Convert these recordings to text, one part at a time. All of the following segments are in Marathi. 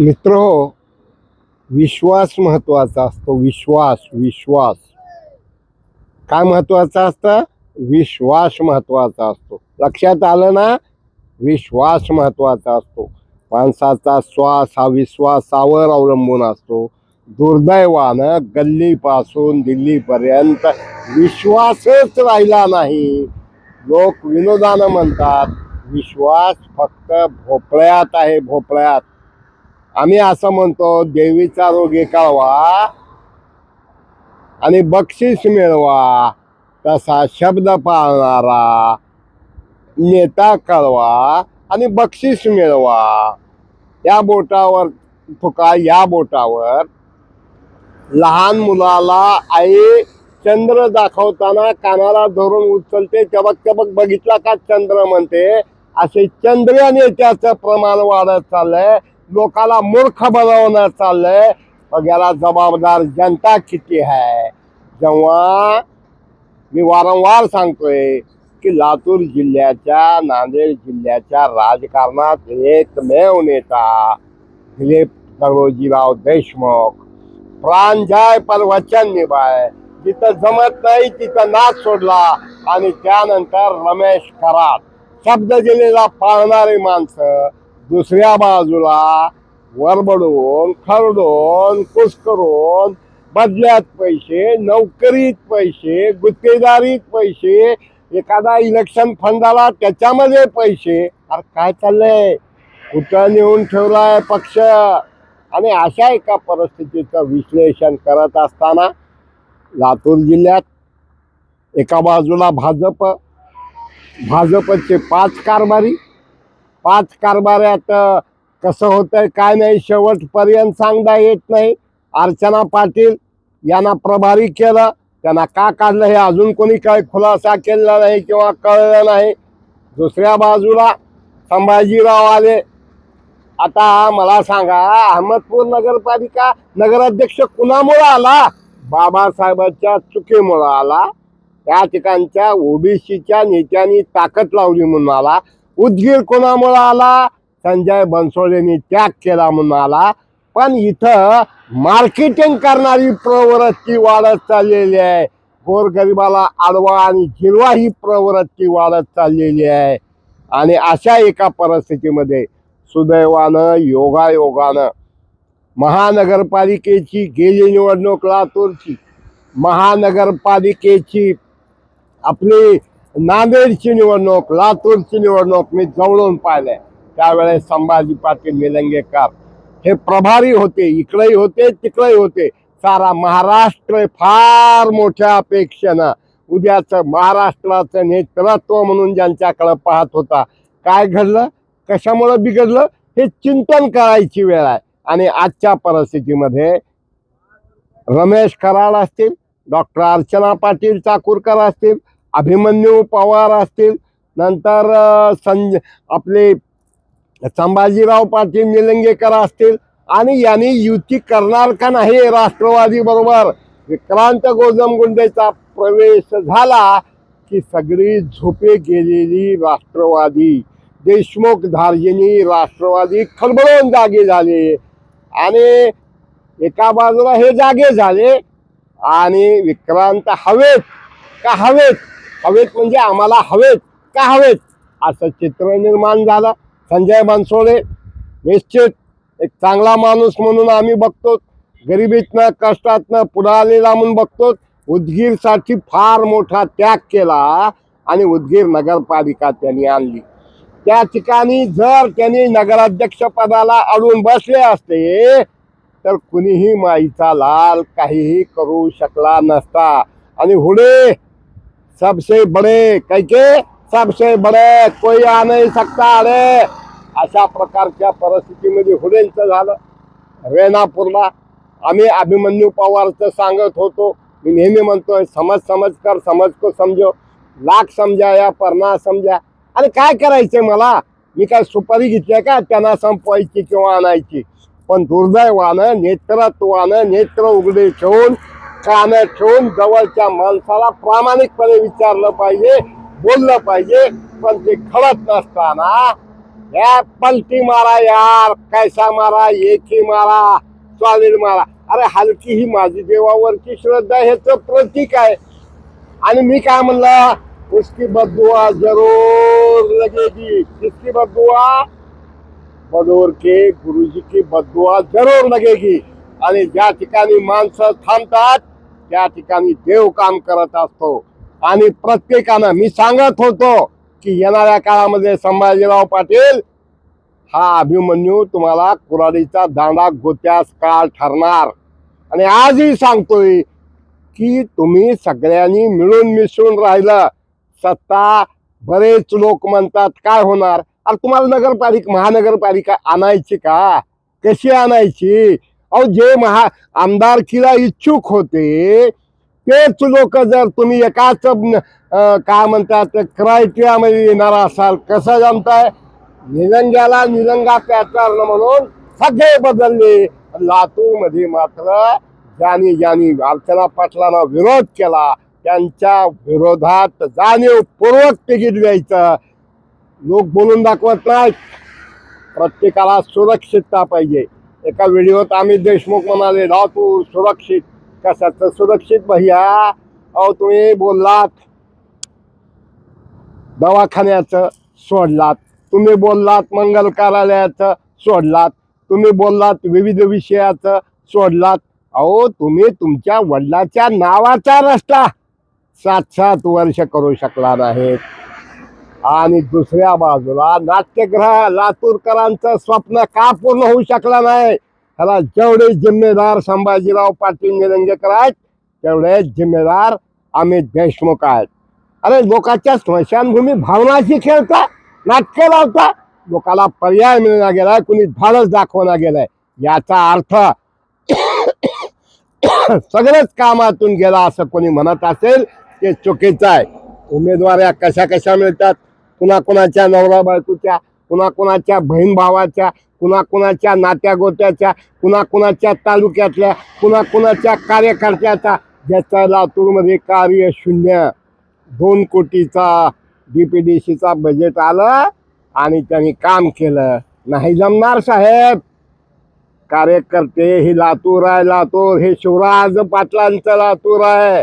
मित्र हो विश्वास महत्त्वाचा असतो विश्वास विश्वास. काय महत्त्वाचा असतं? विश्वास महत्त्वाचा असतो. लक्षात आलं ना? विश्वास महत्त्वाचा असतो. माणसाचा श्वास हा विश्वासावर अवलंबून असतो. दुर्दैवानं गल्लीपासून दिल्लीपर्यंत विश्वासच राहिला नाही. लोक विनोदानं म्हणतात विश्वास फक्त भोपळ्यात आहे भोपळ्यात. आम्ही असं म्हणतो देवीचा रोगी कळवा आणि बक्षीस मिळवा तसा शब्द पाळणारा नेता कळवा आणि बक्षीस मिळवा. या बोटावर तुका या बोटावर लहान मुलाला आई चंद्र दाखवताना कानाला धरून उचलते चबक चबक बघितला का चंद्र म्हणते असे चंद्र नेत्याचं प्रमाण वाढत चाललंय. लोकाला मूर्ख बनवणं चाललंय. मग याला जबाबदार जनता किती आहे? जेव्हा मी वारंवार सांगतोय की लातूर जिल्ह्याच्या नांदेड जिल्ह्याच्या राजकारणात एकमेव नेता दिलीप दगडोजीराव देशमुख. प्रांजाय पर वचन निभाय. जिथं जमत नाही तिथं नाच सोडला आणि त्यानंतर रमेश करात शब्द दिलेला पाळणारी माणसं. दुसऱ्या बाजूला वरबडून खरडून कुस्करून बदल्यात पैसे नोकरीत पैसे गुत्तेदारीत पैसे एखादा इलेक्शन फंडाला त्याच्यामध्ये पैसे. अरे काय चाललंय? कुठं नेऊन ठेवलाय पक्ष? आणि अशा एका परिस्थितीचं विश्लेषण करत असताना लातूर जिल्ह्यात एका बाजूला भाजप भाजपचे पाच कारभारी पाच कारभाऱ्यात कसं होतंय काय नाही शेवटपर्यंत सांगता येत नाही. अर्चना पाटील यांना प्रभारी केलं. त्यांना का काढलं हे अजून कोणी काही खुलासा केलेला नाही किंवा कळलं नाही. दुसऱ्या बाजूला संभाजीराव आले. आता मला सांगा अहमदपूर नगरपालिका नगराध्यक्ष कुणामुळं आला? बाबासाहेबांच्या चुकीमुळं आला. त्या ठिकाणच्या ओबीसीच्या नेत्यांनी ताकद लावली म्हणून आला. उदगीर कोणामुळं आला? संजय बनसोडेंनी त्याग केला म्हणून आला. पण इथं मार्केटिंग करणारी प्रवृत्ती वाढत चाललेली आहे. गोरगरिबाला आडवा आणि जिरवा ही प्रवृत्ती वाढत चाललेली आहे. आणि अशा एका परिस्थितीमध्ये सुदैवानं योगायोगानं महानगरपालिकेची गेली निवडणूक लातूरची. महानगरपालिकेची आपली नांदेडची निवडणूक लातूरची निवडणूक मी जवळून पाहिलंय. त्यावेळेस संभाजी पाटील निलंगेकर. हे प्रभारी होते इकडेही होते तिकडेही होते. सारा महाराष्ट्र फार मोठ्या अपेक्षेनं उद्याचं महाराष्ट्राचं नेतृत्व म्हणून ज्यांच्याकडे पाहत होता काय घडलं? कशामुळं बिघडलं? हे चिंतन करायची वेळ आहे. आणि आजच्या परिस्थितीमध्ये रमेश कराड असतील डॉक्टर अर्चना पाटील चाकूरकर असतील अभिमन्यू पवार असतील नंतर संज आपले संभाजीराव पाटील निलंगेकर असतील आणि यांनी युती करणार का नाही राष्ट्रवादी बरोबर? विक्रांत गोजमगुंडेचा प्रवेश झाला की सगळी झोपे गेलेली राष्ट्रवादी. देशमुख धार्जिनी राष्ट्रवादी खलबळून जागे झाले. आणि एका बाजूला हे जागे झाले आणि विक्रांत हवेत का हवेत? हवेत म्हणजे आम्हाला हवेत का हवेत? असं चित्र निर्माण झालं. संजय बनसोडे निश्चित एक चांगला माणूस म्हणून आम्ही बघतो गरिबीतनं कष्टातनं पुढे आलेला म्हणून बघतो उदगीरसाठी फार मोठा त्याग केला आणि उदगीर नगरपालिका त्यांनी आणली. त्या ठिकाणी जर त्यांनी नगराध्यक्षपदाला अडून बसले असते तर कुणीही माईचा लाल काहीही करू शकला नसता. आणि हुडे सबसे बडे कैके सबसे बडे कोई आ नाही सकता अरे अशा प्रकारच्या परिस्थितीमध्ये हुडेंचं झालं. रेणापूरला आम्ही अभिमन्यू पवारचं सांगत होतो. मी नेहमी म्हणतोय समज समज कर समज को समजो. लाख समजा या परना समजा. आणि काय करायचंय मला? मी काय सुपारी घेतली का? त्यांना संपवायची किंवा आणायची. पण दुर्दैवानं नेतृत्वानं नेत्र उघडे ठेवून कानात ठेवून जवळच्या माणसाला प्रामाणिकपणे विचारलं पाहिजे बोललं पाहिजे पण ते खडत नसताना या पलटी मारा यार कैसा मारा एक मारा सॉलिड मारा. अरे हलकी ही माझी देवावरची श्रद्धा ह्याच प्रतीक आहे. आणि मी काय म्हणलं उसकी बदुआ जरूर लगेगी किसकी बदुआ? बदोर के गुरुजी की बदुआ जरूर लगेगी. आणि ज्या ठिकाणी माणसं थांबतात त्या ठिकाणी देव काम करत असतो. आणि प्रत्येकानं मी सांगत होतो की येणाऱ्या काळामध्ये संभाजीराव पाटील हा अभिमन्यू तुम्हाला कुराडीचा दांडा गोत्यास काळ ठरणार. आणि आजही सांगतोय की तुम्ही सगळ्यांनी मिळून मिसळून राहिलं सत्ता बरेच लोक म्हणतात काय होणार? अरे तुम्हाला नगरपालिका महानगरपालिका आणायची का? कशी आणायची? अहो जे महा आमदारकीला इच्छुक होते तेच लोक जर तुम्ही एकाच काय म्हणतात क्रायटेरियामध्ये येणार असाल कसं जमताय? निरंग्याला निरंगा पॅटर्न म्हणून सगळे बदलले. लातूरमध्ये मात्र ज्यांनी ज्यांनी अर्चना पाटलांना विरोध केला त्यांच्या विरोधात जाणीवपूर्वक तिकीट द्यायचं. लोक बोलून दाखवत नाहीत. प्रत्येकाला सुरक्षितता पाहिजे. एका व्हिडिओत अमित देशमुख म्हणाले तू सुरक्षित. कशाचं सुरक्षित भैया? अहो तुम्ही बोललात. दवाखान्याचं सोडलात. तुम्ही बोललात मंगल कार्यालयाचं सोडलात. तुम्ही बोललात विविध विषयाचं सोडलात. अहो तुम्ही तुमच्या वडिलाच्या नावाचा रस्ता सात सात वर्ष करू शकला नाहीत आणि दुसऱ्या बाजूला नाट्यग्रह लातूरकरांचं स्वप्न का पूर्ण होऊ शकला नाही? त्याला जेवढे जिम्मेदार संभाजीराव पाटील निलंगेकर आहेत तेवढे जिम्मेदार अमित देशमुख आहेत. अरे लोकांच्या स्मशानभूमी भावनाशी खेळता नाटकं लावता लोकाला पर्याय मिळणार गेलाय कुणी धाडस दाखवणार गेलाय. याचा अर्थ सगळंच कामातून गेला असं कोणी म्हणत असेल ते चुकीचं आहे. उमेदवाऱ्या कशा कशा मिळतात? कुणाकुणाच्या नवरा बायकोच्या कुणाकुणाच्या बहीण भावाच्या कुणाकुणाच्या नात्या गोत्याच्या कुणाकुणाच्या तालुक्यातल्या कुणाकुणाच्या कार्यकर्त्याचा ज्याचा लातूरमध्ये कार्य शून्य. दोन कोटीचा डी पी डी सीचा बजेट आलं आणि त्यांनी काम केलं. नाही जमणार साहेब. कार्यकर्ते हे लातूर आहे लातूर. हे शिवराज पाटलांचं लातूर आहे.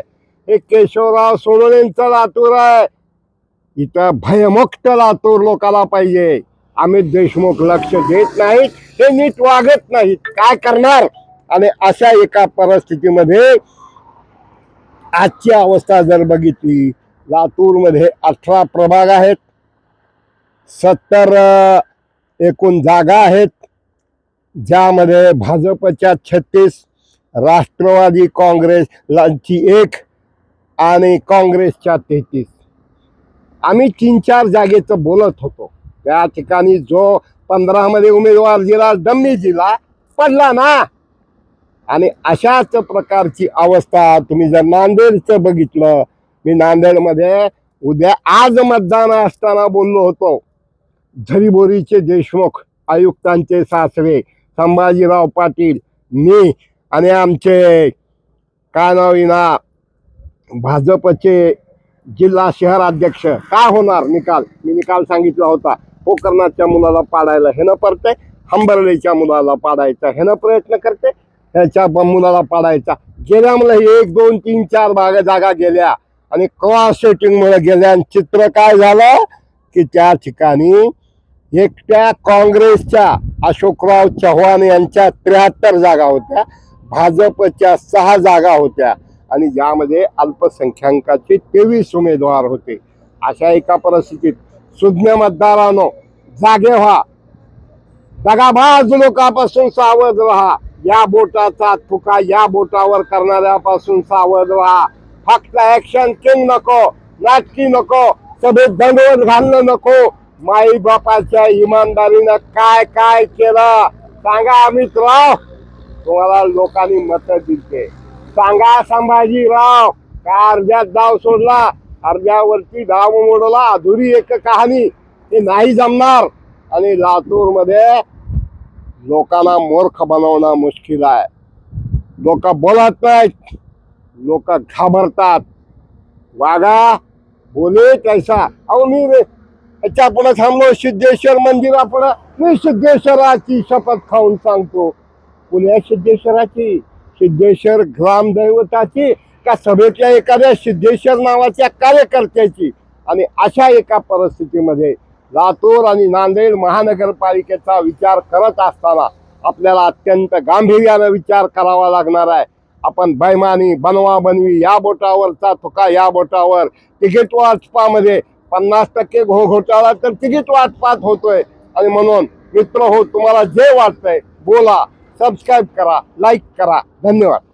हे केशवराव सोनवणेंचं लातूर आहे. इथं भयमुक्त लातूर लोकाला पाहिजे. अमित देशमुख लक्ष देत नाहीत हे नीट वागत नाहीत. काय करणार? आणि अशा एका परिस्थितीमध्ये आजची अवस्था जर बघितली लातूरमध्ये अठरा प्रभाग आहेत सत्तर एकूण जागा आहेत ज्यामध्ये भाजपच्या छत्तीस राष्ट्रवादी काँग्रेसची एक आणि काँग्रेसच्या तेहतीस. आम्ही तीन चार जागेचं बोलत होतो. त्या ठिकाणी जो पंधरामध्ये उमेदवार दिला दमनी दिला पडला ना. आणि अशाच प्रकारची अवस्था तुम्ही जर नांदेडचं बघितलं मी नांदेडमध्ये उद्या आज मतदान असताना बोललो होतो. झरीबोरीचे देशमुख आयुक्तांचे सासरे संभाजीराव पाटील मी आणि आमचे काय नाव भाजपचे जिल्हा शहर अध्यक्ष काय होणार निकाल? मी निकाल सांगितला होता. कोकर्णाच्या मुलाला पाडायला हे पडतंय. हंबर्लेच्या मुलाला पाडायचा हेनं प्रयत्न करते ह्याच्या मुलाला पाडायचा. गेल्या मला एक दोन तीन चार भाग जागा गेल्या. आणि क्रॉस सेटिंगमुळे गेल्या आणि चित्र काय झालं? की त्या ठिकाणी एकट्या काँग्रेसच्या अशोकराव चव्हाण यांच्या त्र्याहत्तर जागा होत्या. भाजपच्या सहा जागा होत्या. आणि ज्यामध्ये अल्पसंख्याकाचे तेवीस उमेदवार होते. अशा एका परिस्थितीत सुज्ञ मतदारानो जागे व्हा. दगाबाज लोकापासून सावध राहा. या बोटाचा थुका या बोटावर करणाऱ्यापासून सावध राहा. फक्त ऍक्शन किंग नको नाटकी नको सभेत दंडवत घालणं नको. माई बापाच्या इमानदारीनं काय काय केलं? सांगा अमित राव तुम्हाला लोकांनी मत दिलते. सांगा संभाजीराव का अर्ध्यात डाव सोडला? अर्ध्यावरती डाव मोडला अधुरी एक कहाणी. हे नाही जमणार. आणि लातूरमध्ये लोकांना मूर्ख बनवणं मुश्किल आहे. लोक बोलत नाहीत. लोक घाबरतात. वागा बोले कैसा अहो मी याच्यापुढे थांबलो. सिद्धेश्वर मंदिरापुढं. मी सिद्धेश्वराची शपथ खाऊन सांगतो. पुण्या सिद्धेश्वराची. सिद्धेश्वर ग्रामदैवताची का सभेतल्या एखाद्या सिद्धेश्वर नावाच्या कार्यकर्त्याची. आणि अशा एका परिस्थितीमध्ये लातूर आणि नांदेड महानगरपालिकेचा विचार करत असताना आपल्याला अत्यंत गांभीर्यानं विचार करावा लागणार आहे. आपण बैमानी बनवा बनवी या बोटावरचा तुका या बोटावर तिकीट वाटपामध्ये पन्नास टक्के घो घोटाळा तर तिकीट वाटपात होतोय. आणि म्हणून मित्र हो तुम्हाला जे वाटतंय बोला. सबस्क्राईब करा लाईक करा. धन्यवाद.